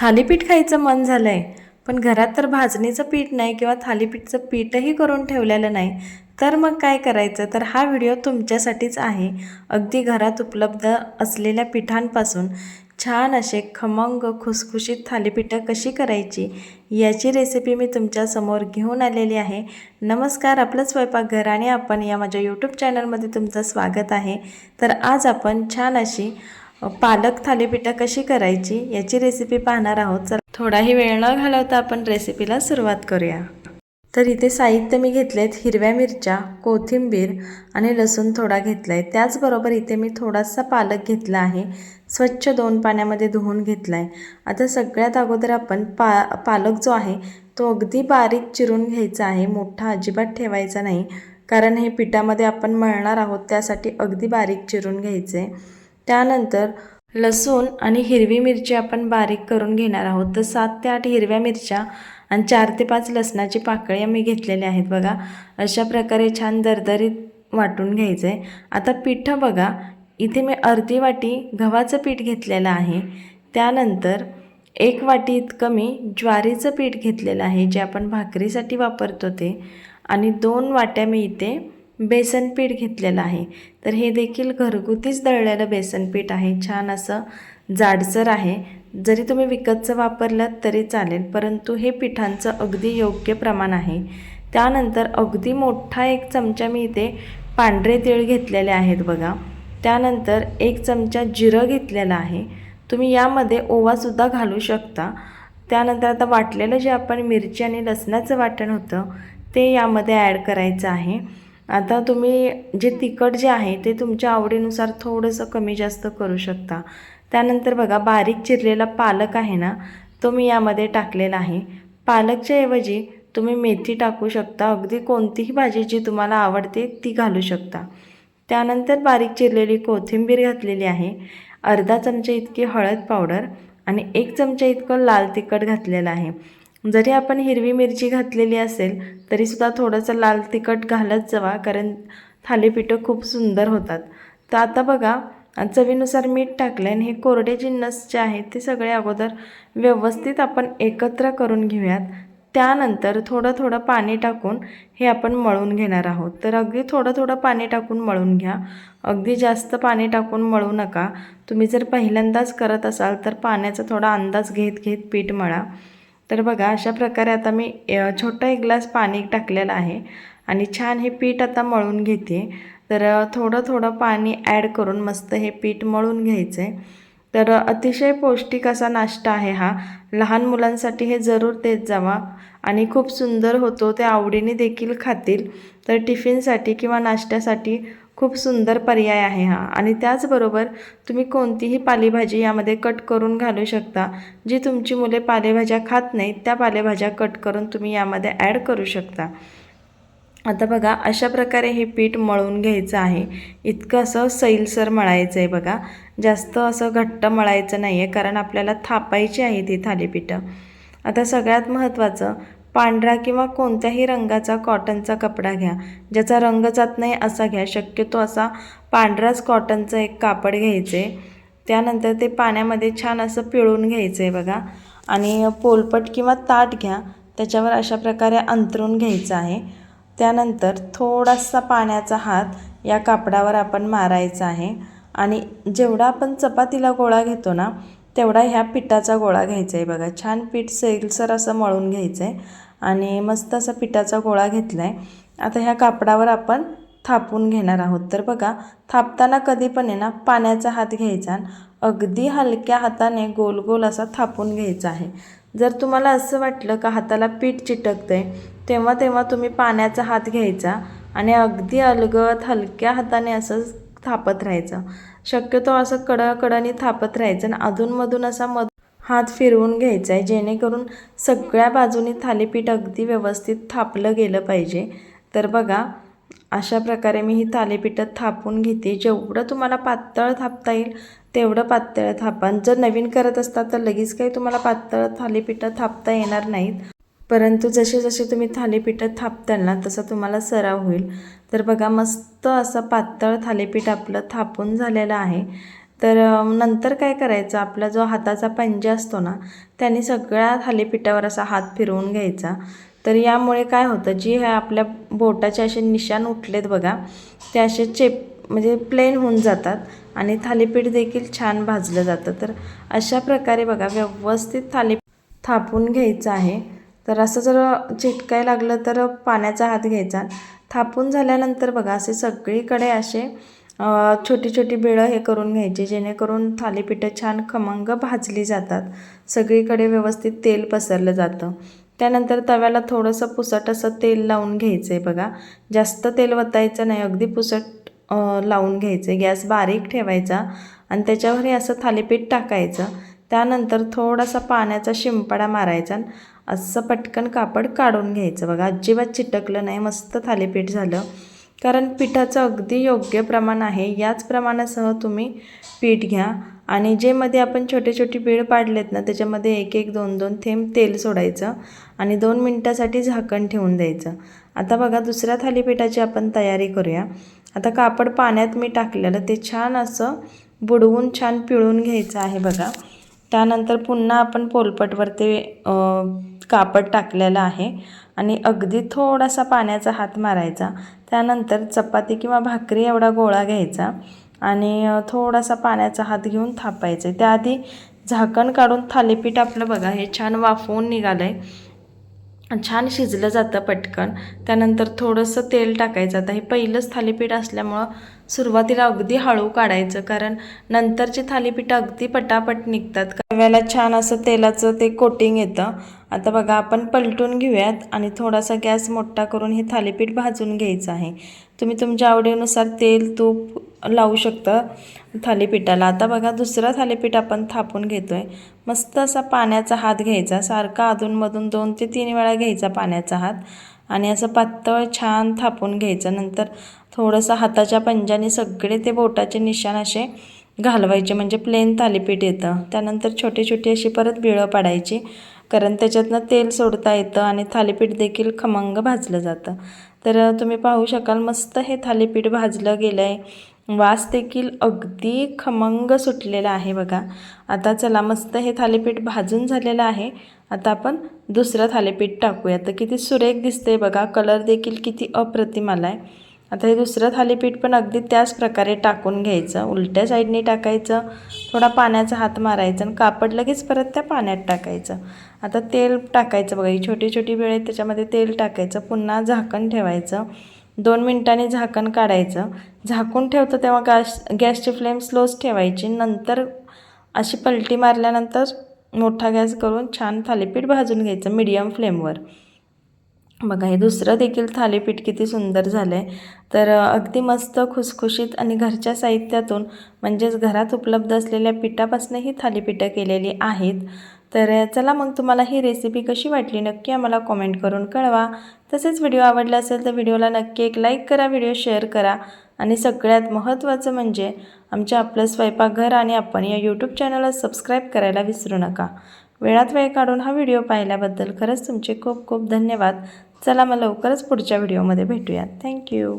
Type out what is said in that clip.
थालीपीठ खायचं मन झालं आहे पण घरात तर भाजणीचं पीठ नाही किंवा थालीपीठचं पीठही करून ठेवलेलं नाही. तर मग काय करायचं? तर हा व्हिडिओ तुमच्यासाठीच आहे. अगदी घरात उपलब्ध असलेल्या पिठांपासून छान असे खमंग खुसखुशीत थालीपीठं कशी करायची याची रेसिपी मी तुमच्यासमोर घेऊन आलेली आहे. नमस्कार आपलं स्वयंपाकघर आणि आपण या माझ्या यूट्यूब चॅनलमध्ये तुमचं स्वागत आहे. तर आज आपण छान अशी पालक थालीपीठं कशी करायची याची रेसिपी पाहणार आहोत. चला थोडाही वेळ न घालवता आपण रेसिपीला सुरुवात करूया. तर इथे साहित्य मी घेतलेत हिरव्या मिरच्या कोथिंबीर आणि लसूण थोडा घेतला आहे त्याचबरोबर इथे मी थोडासा पालक घेतला आहे. स्वच्छ दोन पाण्यामध्ये धुवून घेतला आहे आता सगळ्यात अगोदर आपण पा पालक जो आहे तो अगदी बारीक चिरून घ्यायचा आहे. मोठा अजिबात ठेवायचा नाही. कारण हे पिठामध्ये आपण मळणार आहोत त्यासाठी अगदी बारीक चिरून घ्यायचं. आहे त्यानंतर लसूण आणि हिरवी मिरची आपण बारीक करून घेणार आहोत. तर सात ते आठ हिरव्या मिरच्या आणि चार ते पाच लसणाची पाकळ्या मी घेतलेल्या आहेत बघा. अशा प्रकारे छान दरदरीत वाटून घ्यायचं आहे आता पिठं बघा. इथे मी अर्धी वाटी गव्हाचं पीठ घेतलेलं आहे. त्यानंतर एक वाटी इतकं मी ज्वारीचं पीठ घेतलेलं आहे जे आपण भाकरीसाठी वापरतो ते. आणि दोन वाट्या मी इथे बेसन पीठ घेतलेलं आहे. तर हे देखील घरगुतीच दळलेलं बेसन पीठ आहे. छान असं जाडसर आहे. जरी तुम्ही विकतचं वापरलं तरी चालेल परंतु हे पिठांचं अगदी योग्य प्रमाण आहे. त्यानंतर अगदी मोठा एक चमचा मी इथे पांढरे तीळ घेतलेले आहेत बघा. त्यानंतर एक चमचा जिरं घेतलेलं आहे. तुम्ही यामध्ये ओवासुद्धा घालू शकता. त्यानंतर आता वाटलेलं जे आपण मिरची आणि लसणाचं वाटण होतं ते यामध्ये ॲड करायचं आहे. आता तुम्ही जे तिखट जे आहे ते तुमच्या आवडीनुसार थोडंसं कमी जास्त करू शकता. त्यानंतर बघा बारीक चिरलेला पालक आहे ना तो मी यामध्ये टाकलेला आहे. पालकच्या ऐवजी तुम्ही मेथी टाकू शकता. अगदी कोणतीही भाजी जी तुम्हाला आवडते ती घालू शकता. त्यानंतर बारीक चिरलेली कोथिंबीर घातलेली आहे. अर्धा चमचा इतकी हळद पावडर आणि एक चमचा इतकं लाल तिखट घातलेलं आहे. जरी आपण हिरवी मिरची घातलेली असेल तरीसुद्धा थोडंसं लाल तिखट घालत जावा कारण थालीपीठं खूप सुंदर होतात. तर आता बघा चवीनुसार मीठ टाकलं आणि हे कोरडे जिन्नस जे आहेत ते सगळे अगोदर व्यवस्थित आपण एकत्र करून घेऊयात. त्यानंतर थोडं थोडं पाणी टाकून हे आपण मळून घेणार आहोत. तर अगदी थोडं थोडं पाणी टाकून मळून घ्या. अगदी जास्त पाणी टाकून मळू नका. तुम्ही जर पहिल्यांदाच करत असाल तर पाण्याचा थोडा अंदाज घेत घेत पीठ मळा. तर बघा अशा प्रकारे आता मी छोटा एक ग्लास पाणी टाकलेलं आहे आणि छान हे पीठ आता मळून घेते. तर थोडं थोडं पाणी ॲड करून मस्त हे पीठ मळून घ्यायचं आहे तर अतिशय पौष्टिक असा नाश्ता आहे हा. लहान मुलांसाठी हे जरूर देत जावा आणि खूप सुंदर होतो ते आवडीने देखील खातील. तर टिफिनसाठी किंवा नाश्त्यासाठी खूप सुंदर पर्याय आहे हा. आणि त्याचबरोबर तुम्ही कोणतीही पालेभाजी यामध्ये कट करून घालू शकता. जी तुमची मुले पालेभाज्या खात नाहीत त्या पालेभाज्या कट करून तुम्ही यामध्ये ॲड करू शकता. आता बघा अशा प्रकारे हे पीठ मळून घ्यायचं आहे. इतकं असं सैलसर मळायचं आहे बघा. जास्त असं घट्ट मळायचं नाही आहे कारण आपल्याला थापायची आहे ती थालीपीठं. आता सगळ्यात महत्त्वाचं पांढरा किंवा कोणत्याही रंगाचा कॉटनचा कपडा घ्या. ज्याचा रंग जात नाही असा घ्या. शक्यतो असा पांढराच कॉटनचं एक कापड घ्यायचं. आहे त्यानंतर ते पाण्यामध्ये छान असं पिळून घ्यायचं आहे बघा. आणि पोलपट किंवा ताट घ्या. त्याच्यावर अशा प्रकारे अंतरून घ्यायचं आहे. त्यानंतर थोडासा पाण्याचा हात या कापडावर आपण मारायचा आहे. आणि जेवढा आपण चपातीला गोळा घेतो ना तेवढा ह्या पिठाचा गोळा घ्यायचा आहे बघा. छान पीठ सैलसर असं मळून घ्यायचं आहे आणि मस्त असा पिठाचा गोळा घेतला आहे आता ह्या कापडावर आपण थापून घेणार आहोत. तर बघा थापताना कधी पण आहे ना पाण्याचा हात घ्यायचा आणि अगदी हलक्या हाताने गोल गोल असा थापून घ्यायचा आहे. जर तुम्हाला असं वाटलं का हाताला पीठ चिटकतं आहे तेव्हा तेव्हा तुम्ही पाण्याचा हात घ्यायचा आणि अगदी अलगद हलक्या हाताने असं थापत राहायचं. शक्यतो असं कडाकडाने थापत राहायचं आणि अधूनमधून असा मध हात फिरवून घ्यायचा आहे जेणेकरून सगळ्या बाजूनी थालीपीठ अगदी व्यवस्थित थापलं गेलं पाहिजे. तर बघा अशा प्रकारे मी ही थालीपीठं थापून घेते. जेवढं तुम्हाला पातळ थापता येईल तेवढं पातळ थापा. जर नवीन करत असता तर लगेच काही तुम्हाला पातळ थालीपीठं थापता येणार नाहीत. परंतु जसे जसे तुम्ही थालीपीठं थापताल ना तसा तुम्हाला सराव होईल. तर बघा मस्त असं पातळ थालीपीठ आपलं थापून झालेलं आहे. तर नंतर काय करायचं? आपला जो हाताचा पंजा असतो ना त्याने सगळ्या थालीपीठावर असा हात फिरवून घ्यायचा. तर यामुळे काय होतं जी ह्या आपल्या बोटाचे असे निशाण उठलेत बघा ते असे चेप म्हणजे प्लेन होऊन जातात आणि थालीपीठ देखील छान भाजलं जातं. तर अशा प्रकारे बघा व्यवस्थित थाली थापून घ्यायचं आहे. तर असं जर चिटकाय लागलं तर पाण्याचा हात घ्यायचा. थापून झाल्यानंतर बघा असे सगळीकडे असे छोटी छोटी बिळं हे करून घ्यायची जेणेकरून थालीपीठं छान खमंग भाजली जातात. सगळीकडे व्यवस्थित तेल पसरलं जातं. त्यानंतर तव्याला थोडंसं पुसट असं तेल लावून घ्यायचं आहे बघा. जास्त तेल वतायचं नाही अगदी पुसट लावून घ्यायचं गॅस बारीक ठेवायचा आणि त्याच्यावर हे असं थालीपीठ टाकायचं. त्यानंतर थोडासा पाण्याचा शिंपडा मारायचा आणि असं पटकन कापड काढून घ्यायचं. बघा अजिबात चिटकलं नाही मस्त थालीपीठ झालं. कारण पिठाचं अगदी योग्य प्रमाण आहे. याच प्रमाणासह तुम्ही पीठ घ्या. आणि जे मध्ये आपण छोटे छोटे बीळ पाडलेत ना त्याच्यामध्ये एक एक दोन दोन थेंब तेल सोडायचं आणि दोन मिनटासाठी झाकण ठेवून द्यायचं. आता बघा दुसऱ्या थालीपीठाची आपण तयारी करूया. आता कापड पाण्यात मी टाकलेलं ते छान असं बुडवून छान पिळून घ्यायचं आहे बघा. त्यानंतर पुन्हा आपण पोलपटवरती कापड टाकलेलं आहे आणि अगदी थोडासा पाण्याचा हात मारायचा. त्यानंतर चपाती किंवा भाकरी एवढा गोळा घ्यायचा आणि थोडासा पाण्याचा हात घेऊन थापायचं. त्याआधी झाकण काढून थालीपीठ आपलं बघा हे छान वाफवून निघालं आहे छान शिजलं जातं पटकन. त्यानंतर थोडंसं तेल टाकायचं. आता हे पहिलंच थालीपीठ असल्यामुळं सुरुवातीला अगदी हळू काढायचं कारण नंतरची थालीपीठं अगदी पटापट निघतात. तव्याला छान असं तेलाचं ते कोटिंग येतं. आता बघा आपण पलटून घेऊयात आणि थोडासा गॅस मोठा करून हे थालीपीठ भाजून घ्यायचं आहे. तुम्ही तुमच्या आवडीनुसार तेल तूप लावू शकता थालीपीठाला. आता बघा दुसरं थालीपीठ आपण थापून घेतो आहे मस्त असा पाण्याचा हात घ्यायचा सारखा अधूनमधून दोन ते तीन वेळा घ्यायचा पाण्याचा हात. आणि असं पातळ छान थापून घ्यायचं. नंतर थोडंसं हाताच्या पंजाने सगळे ते बोटाचे निशाण असे घालवायचे म्हणजे प्लेन थालीपीठ येतं. त्यानंतर छोटी छोटी अशी परत बिळं पाडायची कारण त्याच्यातनं तेल सोडता येतं आणि थालीपीठ देखील खमंग भाजलं जातं. तर तुम्ही पाहू शकाल मस्त हे थालीपीठ भाजलं गेलं आहे वास देखील अगदी खमंग सुटलेला आहे बघा. आता चला मस्त हे थालीपीठ भाजून झालेलं आहे. आता आपण दुसरं थालीपीठ टाकूया. तर किती सुरेख दिसते बघा. कलर देखील किती अप्रतिम आला आहे आता हे दुसरं थालीपीठ पण अगदी त्याच प्रकारे टाकून घ्यायचं. उलट्या साईडने टाकायचं. थोडा पाण्याचा हात मारायचा आणि कापड लगेच परत त्या पाण्यात टाकायचं. आता तेल टाकायचं बघा ही छोटी छोटी वेळ आहे त्याच्यामध्ये तेल टाकायचं. पुन्हा झाकण ठेवायचं. दोन मिनटांनी झाकण काढायचं. झाकून ठेवतं तेव्हा गॅस गॅसची फ्लेम स्लोच ठेवायची. नंतर अशी पलटी मारल्यानंतर मोठा गॅस करून छान थालीपीठ भाजून घ्यायचं मीडियम फ्लेमवर. बघा हे दुसरं देखील थालीपीठ किती सुंदर झालं आहे तर अगदी मस्त खुसखुशीत आणि घरच्या साहित्यातून म्हणजेच घरात उपलब्ध असलेल्या पिठापासून ही थालीपीठं केलेली आहेत. तर चला मग तुम्हाला ही रेसिपी कशी वाटली नक्की आम्हाला कॉमेंट करून कळवा. तसेच व्हिडिओ आवडला असेल तर व्हिडिओला नक्की एक लाईक करा व्हिडिओ शेअर करा. आणि सगळ्यात महत्त्वाचं म्हणजे आमच्या आपलं स्वयंपाकघर आणि आपण या यूट्यूब चॅनलला सबस्क्राईब करायला विसरू नका. वेळात वेळ काढून हा व्हिडिओ पाहिल्याबद्दल खरंच तुमचे खूप खूप धन्यवाद. चला मग लवकरच पुढच्या व्हिडिओमध्ये भेटूयात. थँक्यू